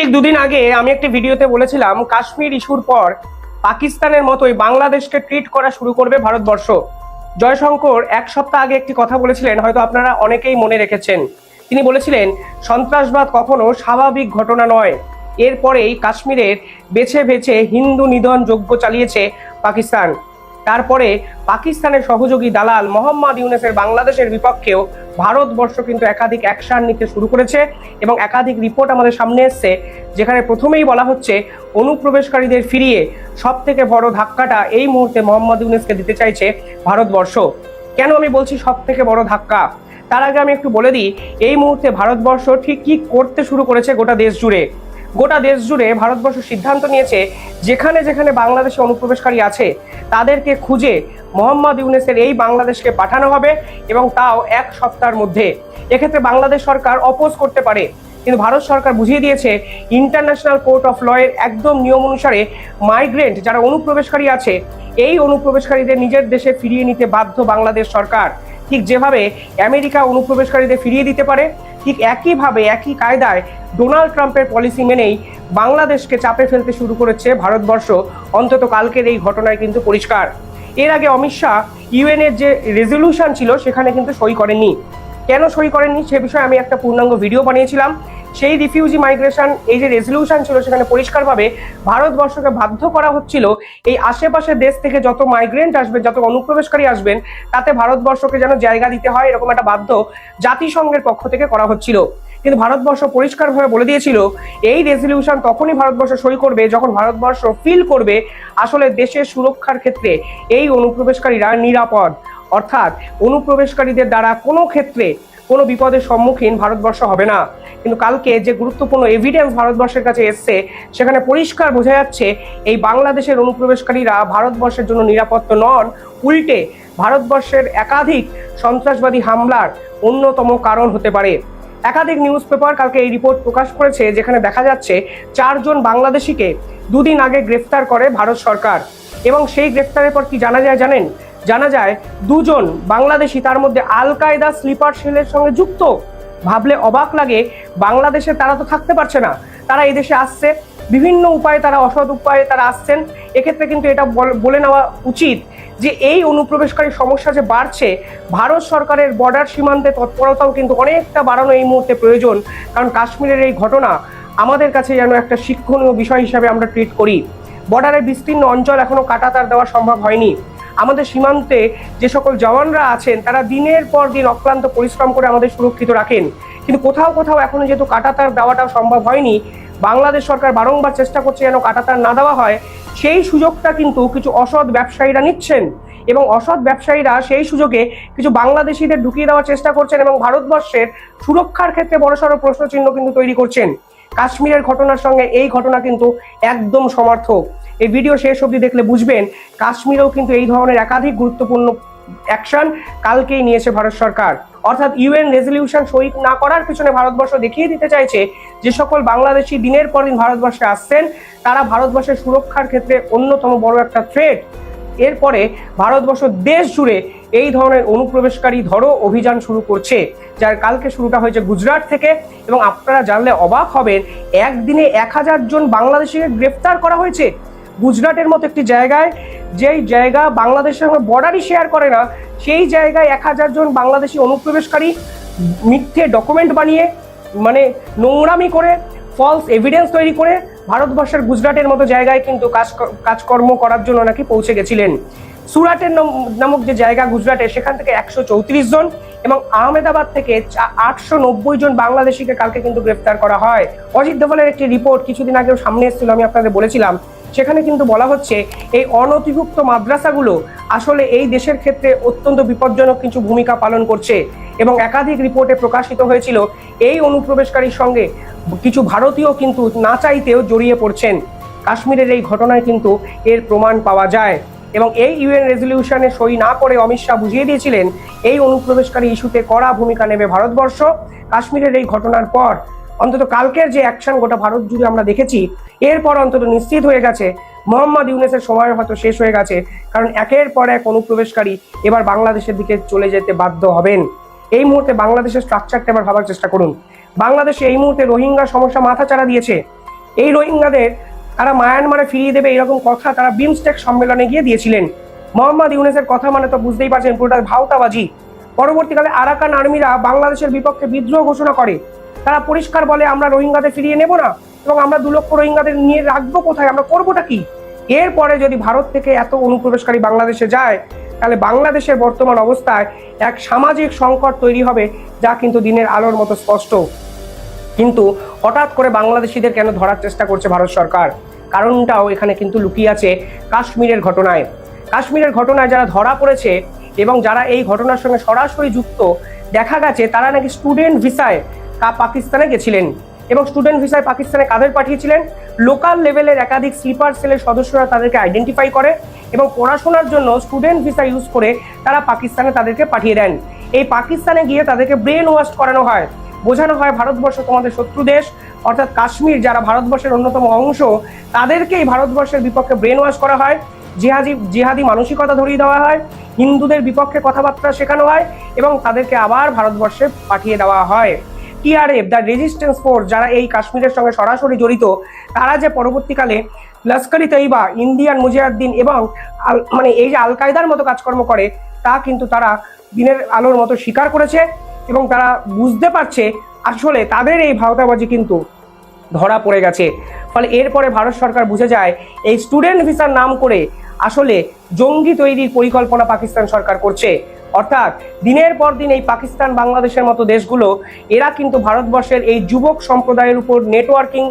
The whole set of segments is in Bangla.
ঠিক দুদিন আগে আমি একটি ভিডিওতে বলেছিলাম, কাশ্মীর ইস্যুর পর পাকিস্তানের মতোই বাংলাদেশকে ট্রিট করা শুরু করবে ভারতবর্ষ। জয়শঙ্কর এক সপ্তাহ আগে একটি কথা বলেছিলেন, হয়তো আপনারা অনেকেই মনে রেখেছেন। তিনি বলেছিলেন, সন্ত্রাসবাদ কখনো স্বাভাবিক ঘটনা নয়। এরপরেই কাশ্মীরের বেছে বেছে হিন্দু নিধন যজ্ঞ চালিয়েছে পাকিস্তান। তারপরে পাকিস্তানের সহযোগী দালাল মোহাম্মদ ইউনেসের বাংলাদেশের বিপক্ষেও ভারতবর্ষ কিন্তু একাধিক অ্যাকশন নিতে শুরু করেছে এবং একাধিক রিপোর্ট আমাদের সামনে এসছে, যেখানে প্রথমেই বলা হচ্ছে অনুপ্রবেশকারীদের ফিরিয়ে সব থেকে বড় ধাক্কাটা এই মুহূর্তে মোহাম্মদ ইউনেসকে দিতে চাইছে ভারতবর্ষ। কেন আমি বলছি সব থেকে বড় ধাক্কা? তার আগে আমি একটু বলে দিই, এই মুহূর্তে ভারতবর্ষ ঠিক কি করতে শুরু করেছে গোটা দেশ জুড়ে? গোটা দেশ জুড়ে ভারতবর্ষ সিদ্ধান্ত নিয়েছে, যেখানে যেখানে বাংলাদেশে অনুপ্রবেশকারী আছে, তাদেরকে খুঁজে মোহাম্মদ ইউনেসের এই বাংলাদেশকে পাঠানো হবে এবং তাও এক সপ্তাহের মধ্যে। এক্ষেত্রে বাংলাদেশ সরকার অপোজ করতে পারে, কিন্তু ভারত সরকার বুঝিয়ে দিয়েছে, ইন্টারন্যাশনাল কোর্ট অফ লয়ের একদম নিয়ম অনুসারে মাইগ্রেন্ট যারা অনুপ্রবেশকারী আছে, এই অনুপ্রবেশকারীদের নিজের দেশে ফিরিয়ে নিতে বাধ্য বাংলাদেশ সরকার। ঠিক যেভাবে আমেরিকা অনুপ্রবেশকারীদের ফিরিয়ে দিতে পারে ঠিক একইভাবে, একই কায়দায় ডোনাল্ড ট্রাম্পের পলিসি মেনেই বাংলাদেশকে চাপে ফেলতে শুরু করেছে ভারতবর্ষ। অন্তত কালকের এই ঘটনায় কিন্তু পরিষ্কার। এর আগে অমিত শাহ ইউএনের যে রেজলিউশন ছিল, সেখানে কিন্তু সই করেননি। কেন সই করেননি সে বিষয়ে আমি একটা পূর্ণাঙ্গ ভিডিও বানিয়েছিলাম। সেই রিফিউজি মাইগ্রেশন এই যে রেজলিউশন ছিল সেখানে পরিষ্কারভাবে ভারতবর্ষকে বাধ্য করা হচ্ছিল, এই আশেপাশের দেশ থেকে যত মাইগ্রেন্ট আসবেন যত অনুপ্রবেশকারী আসবেন, তাতে ভারতবর্ষকে যেন জায়গা দিতে হয়, এরকম একটা বাধ্য জাতিসংঘের পক্ষ থেকে করা হচ্ছিল। কিন্তু ভারতবর্ষ পরিষ্কারভাবে বলে দিয়েছিল, এই রেজলিউশন তখনই ভারতবর্ষ সই করবে যখন ভারতবর্ষ ফিল করবে আসলে দেশের সুরক্ষার ক্ষেত্রে এই অনুপ্রবেশকারীরা নিরাপদ। অর্থাৎ অনুপ্রবেশকারীদের দ্বারা কোনো ক্ষেত্রে কোনো বিপদের সম্মুখীন ভারতবর্ষ হবে না। কিন্তু কালকে যে গুরুত্বপূর্ণ এভিডেন্স ভারতবর্ষের কাছে এসছে, সেখানে পরিষ্কার বোঝা যাচ্ছে এই বাংলাদেশের অনুপ্রবেশকারীরা ভারতবর্ষের জন্য নিরাপদ তো নন। উল্টে ভারতবর্ষের একাধিক সন্ত্রাসবাদী হামলার অন্যতম কারণ হতে পারে। একাধিক নিউজ পেপার কালকে এই রিপোর্ট প্রকাশ করেছে, যেখানে দেখা যাচ্ছে চারজন বাংলাদেশিকে দুদিন আগে গ্রেফতার করে ভারত সরকার। এবং সেই গ্রেফতারের পর কি জানা যায় জানেন? জানা যায়, দুজন বাংলাদেশি তার মধ্যে আল কায়দা স্লিপার সেলের সঙ্গে যুক্ত। ভাবলে অবাক লাগে, বাংলাদেশে তারা তো থাকতে পারছে না। তারা এই দেশে আসছে, বিভিন্ন উপায়ে তারা, অসৎ উপায়ে তারা আসছেন। এক্ষেত্রে কিন্তু এটা বল- নেওয়া উচিত যে এই অনুপ্রবেশকারী সমস্যা যে বাড়ছে, ভারত সরকারের বর্ডার সীমান্তে তৎপরতাও কিন্তু অনেকটা বাড়ানো এই মুহূর্তে প্রয়োজন। কারণ কাশ্মীরের এই ঘটনা আমাদের কাছে যেন একটা শিক্ষণীয় বিষয় হিসাবে আমরা ট্রিট করি। বর্ডারের বিস্তীর্ণ অঞ্চল এখনও কাটাতার দেওয়া সম্ভব হয়নি। আমাদের সীমান্তে যে সকল জওয়ানরা আছেন, তারা দিনের পর দিন অক্লান্ত পরিশ্রম করে আমাদের সুরক্ষিত রাখেন। কিন্তু কোথাও কোথাও এখনও যেহেতু কাটাতার দেওয়াটাও সম্ভব হয়নি, বাংলাদেশ সরকার বারংবার চেষ্টা করছে যেন কাটাতার না দেওয়া হয়, সেই সুযোগটা কিন্তু কিছু অসৎ ব্যবসায়ীরা নিচ্ছেন এবং অসৎ ব্যবসায়ীরা সেই সুযোগে কিছু বাংলাদেশিদের ঢুকিয়ে দেওয়ার চেষ্টা করছেন এবং ভারতবর্ষের সুরক্ষার ক্ষেত্রে বড়সড় প্রশ্নচিহ্ন কিন্তু তৈরি করছেন। কাশ্মীরের ঘটনার সঙ্গে এই ঘটনা কিন্তু একদম সমর্থক। এই ভিডিও শেষ অবধি দেখলে বুঝবেন, কাশ্মীরেও কিন্তু এই ধরনের একাধিক গুরুত্বপূর্ণ অ্যাকশন কালকেই নিয়েছে ভারত সরকার। অর্থাৎ ইউএন রেজলিউশন সই না করার পিছনে ভারতবর্ষ দেখিয়ে দিতে চাইছে যে সকল বাংলাদেশি দিনের পর দিন ভারতবর্ষে আসছেন, তারা ভারতবর্ষের সুরক্ষার ক্ষেত্রে অন্যতম বড় একটা থ্রেট এরপরে ভারতবর্ষ দেশ জুড়ে এই ধরনের অনুপ্রবেশকারী ধরো অভিযান শুরু করছে, যার কালকে শুরুটা হয়েছে গুজরাট থেকে এবং আপনারা জানলে অবাক হবেন, একদিনে এক হাজার জন বাংলাদেশিকে গ্রেফতার করা হয়েছে। গুজরাটের মতো একটি জায়গায়, যেই জায়গা বাংলাদেশের সঙ্গে বর্ডারই শেয়ার করে না, সেই জায়গায় এক হাজার জন বাংলাদেশি অনুপ্রবেশকারী মিথ্যে ডকুমেন্ট বানিয়ে মানে নোংরামি করে ফলস এভিডেন্স তৈরি করে ভারতবর্ষের গুজরাটের মতো জায়গায় কিন্তু কাজ কাজকর্ম করার জন্য নাকি পৌঁছে গেছিলেন। সুরাটের নাম- নামক যে জায়গা গুজরাটে, সেখান থেকে একশো চৌত্রিশ জন এবং আহমেদাবাদ থেকে আটশো নব্বই জন বাংলাদেশিকে কালকে কিন্তু গ্রেফতার করা হয়। অজিত দোভালের একটি রিপোর্ট কিছুদিন আগেও সামনে এসেছিল, আমি আপনাদের বলেছিলাম। সেখানে কিন্তু বলা হচ্ছে এই অনথিভুক্ত মাদ্রাসাগুলো আসলে এই দেশের ক্ষেত্রে অত্যন্ত বিপজ্জনক কিছু ভূমিকা পালন করছে এবং একাধিক রিপোর্টে প্রকাশিত হয়েছিল এই অনুপ্রবেশকারীর সঙ্গে কিছু ভারতীয় কিন্তু না চাইতেও জড়িয়ে পড়ছেন। কাশ্মীরের এই ঘটনায় কিন্তু এর প্রমাণ পাওয়া যায় এবং এই ইউএন রেজলিউশনে সই না করে অমিত শাহ বুঝিয়ে দিয়েছিলেন, এই অনুপ্রবেশকারী ইস্যুতে কড়া ভূমিকা নেবে ভারতবর্ষ। কাশ্মীরের এই ঘটনার পর অন্তত কালকের যে অ্যাকশন গোটা ভারত জুড়ে আমরা দেখেছি, এরপর অন্তত নিশ্চিত হয়ে গেছে, মোহাম্মদ ইউনেসের সময় হয়তো শেষ হয়ে গেছে, কারণ একের পর এক অনুপ্রবেশকারী এবার বাংলাদেশের দিকে চলে যেতে বাধ্য হবেন। এই মুহূর্তে বাংলাদেশের স্ট্রাকচারটা এবার ভাবার চেষ্টা করুন। বাংলাদেশে এই মুহূর্তে রোহিঙ্গা সমস্যা মাথা চাড়া দিয়েছে। এই রোহিঙ্গাদের তারা মায়ানমারে ফিরিয়ে দেবে এরকম কথা তারা বিমস্টেক সম্মেলনে গিয়ে দিয়েছিলেন। মোহাম্মদ ইউনেসের কথা মানে তো বুঝতেই পারছেন পুরোটা ভাওতাবাজি। পরবর্তীকালে আরাকান আর্মিরা বাংলাদেশের বিপক্ষে বিদ্রোহ ঘোষণা করে। তারা পরিষ্কার বলে, আমরা রোহিঙ্গাদের ফিরিয়ে নেব না এবং আমরা দু লক্ষ রোহিঙ্গাদের নিয়ে রাখব কোথায়? আমরা করবোটা কি? এরপরে যদি ভারত থেকে এত অনুপ্রবেশকারী বাংলাদেশে যায়, তাহলে বাংলাদেশের বর্তমান অবস্থায় এক সামাজিক সংকট তৈরি হবে যা কিন্তু দিনের আলোর মতো স্পষ্ট। কিন্তু হঠাৎ করে বাংলাদেশিদের কেন ধরার চেষ্টা করছে ভারত সরকার? কারণটাও এখানে কিন্তু লুকিয়ে আছে কাশ্মীরের ঘটনায়। কাশ্মীরের ঘটনায় যারা ধরা পড়েছে এবং যারা এই ঘটনার সঙ্গে সরাসরি যুক্ত, দেখা গেছে তারা নাকি স্টুডেন্ট ভিসায় পাকিস্তানে গেছিলেন এবং স্টুডেন্ট ভিসায় পাকিস্তানে কাদের পাঠিয়েছিলেন? লোকাল লেভেলের একাধিক স্লিপার সেলের সদস্যরা তাদেরকে আইডেন্টিফাই করে এবং পড়াশোনার জন্য স্টুডেন্ট ভিসা ইউজ করে তারা পাকিস্তানে তাদেরকে পাঠিয়ে দেন। এই পাকিস্তানে গিয়ে তাদেরকে ব্রেন ওয়াশ করানো হয়। বোঝানো হয় ভারতবর্ষ তোমাদের শত্রু দেশ, অর্থাৎ কাশ্মীর যারা ভারতবর্ষের অন্যতম অংশ, তাদেরকেই ভারতবর্ষের বিপক্ষে ব্রেন ওয়াশ করা হয়। জিহাদি জিহাদি মানসিকতা ধরিয়ে দেওয়া হয়, হিন্দুদের বিপক্ষে কথাবার্তা শেখানো হয় এবং তাদেরকে আবার ভারতবর্ষে পাঠিয়ে দেওয়া হয়। টিআরএফ দ্য রেজিস্ট্যান্স ফোর্স যারা এই কাশ্মীরের সঙ্গে সরাসরি জড়িত, তারা যে পরবর্তীকালে লস্করি তৈবা ইন্ডিয়ান মুজাহিদ্দিন এবং মানে এই যে আল কায়দার মতো কাজকর্ম করে, তা কিন্তু তারা দিনের আলোর মতো স্বীকার করেছে এবং তারা বুঝতে পারছে আসলে তাদের এই ভাওতাবাজি কিন্তু ধরা পড়ে গেছে। ফলে এরপরে ভারত সরকার বুঝে যায়, এই স্টুডেন্ট ভিসার নাম করে আসলে জঙ্গি তৈরির পরিকল্পনা পাকিস্তান সরকার করছে। অর্থাৎ দিনের পর দিন এই পাকিস্তান বাংলাদেশের মতো দেশগুলো, এরা কিন্তু ভারতবর্ষের এই যুবক সম্প্রদায়ের উপর নেটওয়ার্কিং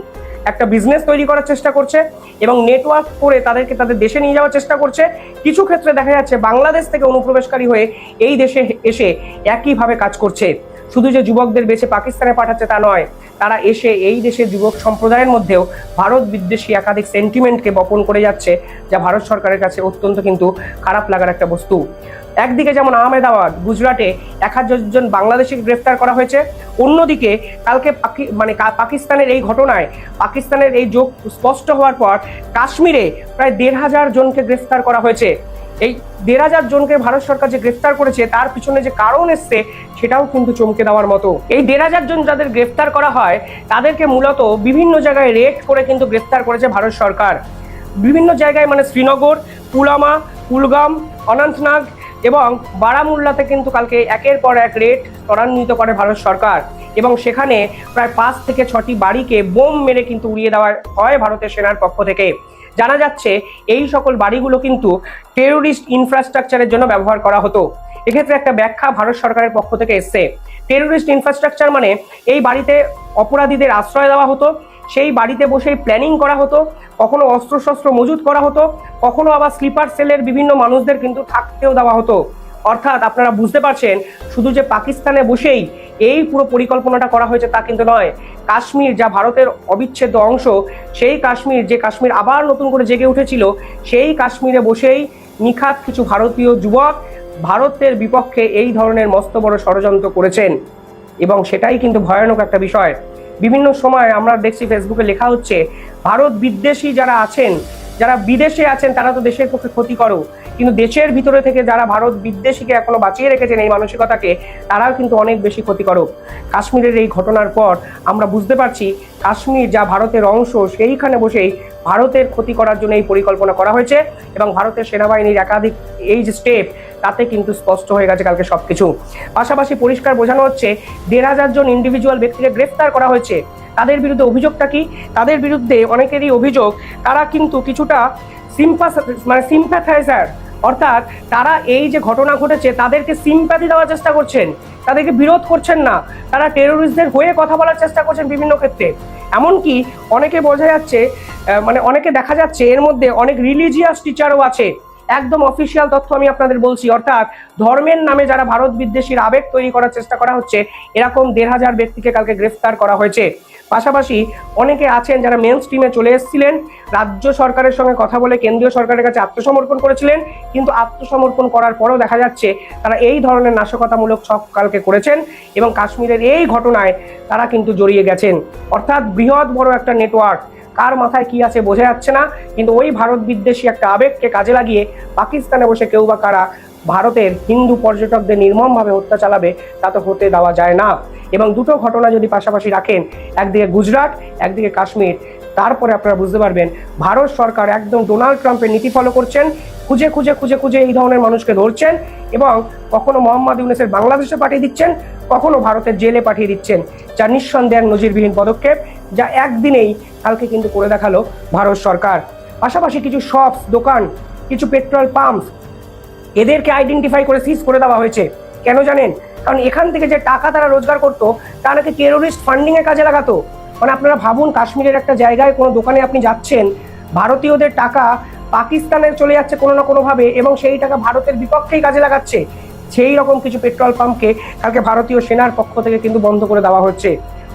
একটা বিজনেস তৈরি করার চেষ্টা করছে এবং নেটওয়ার্ক করে তাদেরকে তাদের দেশে নিয়ে যাওয়ার চেষ্টা করছে। কিছু ক্ষেত্রে দেখা যাচ্ছে বাংলাদেশ থেকে অনুপ্রবেশকারী হয়ে এই দেশে এসে একইভাবে কাজ করছে। শুধু যে যুবকদের বেছে পাকিস্তানে পাঠাচ্ছে তা নয়, তারা এসে এই দেশের যুবক সম্প্রদায়ের মধ্যেও ভারত বিদ্বেষী একাধিক সেন্টিমেন্টকে বপন করে যাচ্ছে, যা ভারত সরকারের কাছে অত্যন্ত কিন্তু খারাপ লাগার একটা বস্তু। একদিকে যেমন আহমেদাবাদ, গুজরাটে এক হাজার জন বাংলাদেশিকে গ্রেফতার করা হয়েছে, অন্যদিকে কালকে মানে পাকিস্তানের এই ঘটনায়, পাকিস্তানের এই যোগ স্পষ্ট হওয়ার পর কাশ্মীরে প্রায় দেড় হাজার জনকে গ্রেফতার করা হয়েছে। এই দেড় হাজার জনকে ভারত সরকার যে গ্রেফতার করেছে, তার পিছনে যে কারণ এসছে, সেটাও কিন্তু চমকে দেওয়ার মতো। এই দেড় হাজার জন যাদের গ্রেফতার করা হয়, তাদেরকে মূলত বিভিন্ন জায়গায় রেড করে কিন্তু গ্রেফতার করেছে ভারত সরকার। বিভিন্ন জায়গায় মানে শ্রীনগর পুলামা কুলগাম, অনন্তনাগ এবং বারামুল্লাতে কিন্তু কালকে একের পর এক রেড ত্বরান্বিত করে ভারত সরকার। এবং সেখানে প্রায় পাঁচ থেকে ছটি বাড়িকে বোম মেরে কিন্তু উড়িয়ে দেওয়া হয় ভারতের সেনার পক্ষ থেকে। জানা যাচ্ছে এই সকল বাড়িগুলো কিন্তু টেরোরিস্ট ইনফ্রাস্ট্রাকচারের জন্য ব্যবহার করা হতো। এক্ষেত্রে একটা ব্যাখ্যা ভারত সরকারের পক্ষ থেকে এসছে। টেরোরিস্ট ইনফ্রাস্ট্রাকচার মানে এই বাড়িতে অপরাধীদের আশ্রয় দেওয়া হতো, সেই বাড়িতে বসেই প্ল্যানিং করা হতো, কখনো অস্ত্রশস্ত্র মজুত করা হতো, কখনো আবার স্লিপার সেলের বিভিন্ন মানুষদের কিন্তু থাকতেও দেওয়া হতো। অর্থাৎ আপনারা বুঝতে পারছেন, শুধু যে পাকিস্তানে বসেই এই পুরো পরিকল্পনাটা করা হয়েছে তা কিন্তু নয়। কাশ্মীর যা ভারতের অবিচ্ছেদ্য অংশ, সেই কাশ্মীর, যে কাশ্মীর আবার নতুন করে জেগে উঠেছিল, সেই কাশ্মীরে বসেই নিখাত কিছু ভারতীয় যুবক ভারতের বিপক্ষে এই ধরনের মস্ত বড় ষড়যন্ত্র করেছেন। এবং সেটাই কিন্তু ভয়ানক একটা বিষয়। বিভিন্ন সময় আমরা দেখছি ফেসবুকে লেখা হচ্ছে, ভারত বিদ্বেষী যারা আছেন যারা বিদেশে আছেন, তারা তো দেশের পক্ষে ক্ষতি করো। কিন্তু দেশের ভিতরে থেকে যারা ভারত বিদ্বেষীকে এখনও বাঁচিয়ে রেখেছেন এই মানসিকতাকে, তারাও কিন্তু অনেক বেশি ক্ষতিকারক কাশ্মীরের এই ঘটনার পর আমরা বুঝতে পারছি, কাশ্মীর যা ভারতের অংশ, সেইখানে বসেই ভারতের ক্ষতি করার জন্য এই পরিকল্পনা করা হয়েছে এবং ভারতের সেনাবাহিনীর একাধিক, এই যে স্টেপ তাতে কিন্তু স্পষ্ট হয়ে গেছে কালকে সবকিছু। পাশাপাশি পরিষ্কার বোঝানো হচ্ছে, দেড় হাজার জন ইন্ডিভিজুয়াল ব্যক্তিকে গ্রেফতার করা হয়েছে। তাদের বিরুদ্ধে অভিযোগটা কি? তাদের বিরুদ্ধে অনেকেরই অভিযোগ, তারা কিন্তু কিছুটা সিম্পাস মানে সিম্প্যাথাইজার অর্থাৎ তারা এই যে ঘটনা ঘটেছে, তাদেরকে সিম্প্যাথি দেওয়ার চেষ্টা করছেন। তাদেরকে বিরোধ করছেন না। তারা টেরোরিস্টদের হয়ে কথা বলার চেষ্টা করছেন বিভিন্ন ক্ষেত্রে। এমনকি অনেকে বোঝা যাচ্ছে মানে অনেকে দেখা যাচ্ছে এর মধ্যে অনেক রিলিজিয়াস টিচারও আছে। একদম অফিসিয়াল তথ্য আমি আপনাদের বলছি, অর্থাৎ ধর্মের নামে যারা ভারত বিদ্বেষীর আবেগ তৈরি করার চেষ্টা করা হচ্ছে, এরকম দেড় হাজার ব্যক্তিকে কালকে গ্রেফতার করা হয়েছে। পাশাপাশি অনেকে আছেন যারা মেন স্ট্রিমে চলে এসেছিলেন, রাজ্য সরকারের সঙ্গে কথা বলে কেন্দ্রীয় সরকারের কাছে আত্মসমর্পণ করেছিলেন, কিন্তু আত্মসমর্পণ করার পরও দেখা যাচ্ছে তারা এই ধরনের নাশকতামূলক ছক কালকে করেছেন এবং কাশ্মীরের এই ঘটনায় তারা কিন্তু জড়িয়ে গেছেন। অর্থাৎ বৃহৎ বড় একটা নেটওয়ার্ক কার মাথায় কি আছে বোঝা যাচ্ছে না, কিন্তু ওই ভারত বিদ্বেষী একটা আবেগকে কাজে লাগিয়ে পাকিস্তানে বসে কেউ বা কারা ভারতের হিন্দু পর্যটকদের নির্মমভাবে হত্যা চালাবে, তা তো হতে দেওয়া যায় না। এবং দুটো ঘটনা যদি পাশাপাশি রাখেন, একদিকে গুজরাট, একদিকে কাশ্মীর, তারপরে আপনারা বুঝতে পারবেন, ভারত সরকার একদম ডোনাল্ড ট্রাম্পের নীতি ফলো করছেন, খুঁজে খুঁজে খুঁজে খুঁজে এই ধরনের মানুষকে ধরছেন এবং কখনো মোহাম্মদ ইউনেসের বাংলাদেশে পাঠিয়ে দিচ্ছেন, কখনো ভারতের জেলে পাঠিয়ে দিচ্ছেন। যা নিঃসন্দেহ নজিরবিহীন পদক্ষেপ। যা একদিনেই কালকে কিন্তু করে দেখাল ভারত সরকার। পাশাপাশি কিছু শপস দোকান, কিছু পেট্রোল পাম্প এদেরকে আইডেন্টিফাই করে সিজ করে দেওয়া হয়েছে। কেন জানেন? কারণ এখান থেকে যে টাকা তারা রোজগার করতো, তা নাকি টেরোরিস্ট ফান্ডিং এ কাজে লাগাতো। মানে আপনারা ভাবুন, কাশ্মীরের একটা জায়গায় কোনো দোকানে আপনি যাচ্ছেন, ভারতীয়দের টাকা পাকিস্তানে চলে যাচ্ছে কোনো না কোনোভাবে এবং সেই টাকা ভারতের বিপক্ষেই কাজে লাগাচ্ছে। সেই রকম কিছু পেট্রোল পাম্পকে কালকে ভারতীয় সেনার পক্ষ থেকে কিন্তু বন্ধ করে দেওয়া হচ্ছে।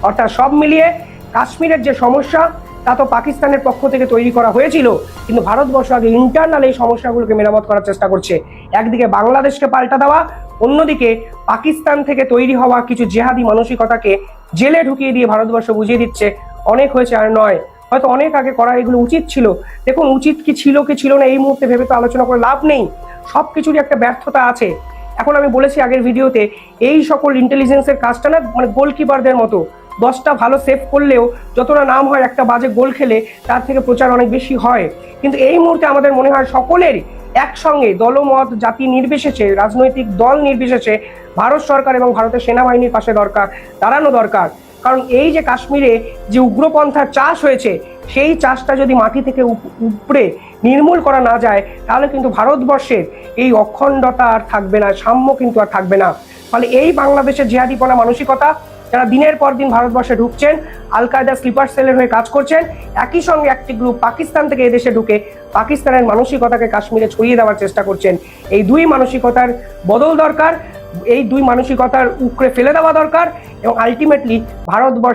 অর্থাৎ সব মিলিয়ে কাশ্মীরের যে সমস্যা, তা তো পাকিস্তানের পক্ষ থেকে তৈরি করা হয়েছিল, কিন্তু ভারতবর্ষ আগে ইন্টারনাল এই সমস্যাগুলোকে মেরামত করার চেষ্টা করছে। একদিকে বাংলাদেশকে পাল্টা দেওয়া, অন্যদিকে পাকিস্তান থেকে তৈরি হওয়া কিছু জেহাদি মানসিকতাকে জেলে ঢুকিয়ে দিয়ে ভারতবর্ষ বুঝিয়ে দিচ্ছে, অনেক হয়েছে আর নয়। হয়তো অনেক আগে করা এগুলো উচিত ছিল। দেখুন, উচিত কি ছিল কি ছিল না, এই মুহূর্তে ভেবে তো আলোচনা করে লাভ নেই। সব কিছুরই একটা ব্যর্থতা আছে। এখন আমি বলেছি আগের ভিডিওতে, এই সকল ইন্টেলিজেন্সের কাজটা না মানে গোলকিপারদের মতো। দশটা ভালো সেভ করলেও যতটা নাম হয় একটা বাজে গোল খেলে তার থেকে প্রচার অনেক বেশি হয়। কিন্তু এই মুহূর্তে আমাদের মনে হয় সকলের একসঙ্গে দলমত জাতি নির্বিশেষে, রাজনৈতিক দল নির্বিশেষে ভারত সরকার এবং ভারতের সেনাবাহিনীর পাশে দরকার, দাঁড়ানো দরকার। কারণ এই যে কাশ্মীরে যে উগ্রপন্থার চাষ হয়েছে, সেই চাষটা যদি মাটি থেকে উপ- উপড়ে নির্মূল করা না যায়, তাহলে কিন্তু ভারতবর্ষের এই অখণ্ডতা আর থাকবে না, সাম্য কিন্তু আর থাকবে না। ফলে এই বাংলাদেশের জেহাদিপনা মানসিকতা যারা দিনের পর দিন ভারতবর্ষে ঢুকছেন আল কায়দা স্লিপার সেলের হয়ে কাজ করছেন, একই সঙ্গে একটি গ্রুপ পাকিস্তান থেকে এদেশে ঢুকে পাকিস্তানের মানসিকতাকে কাশ্মীরে ছড়িয়ে দেওয়ার চেষ্টা করছেন। এই দুই মানসিকতার বদল দরকার, এই দুই মানসিকতার উকড়ে ফেলে দেওয়া দরকার এবং আলটিমেটলি ভারতবর্ষ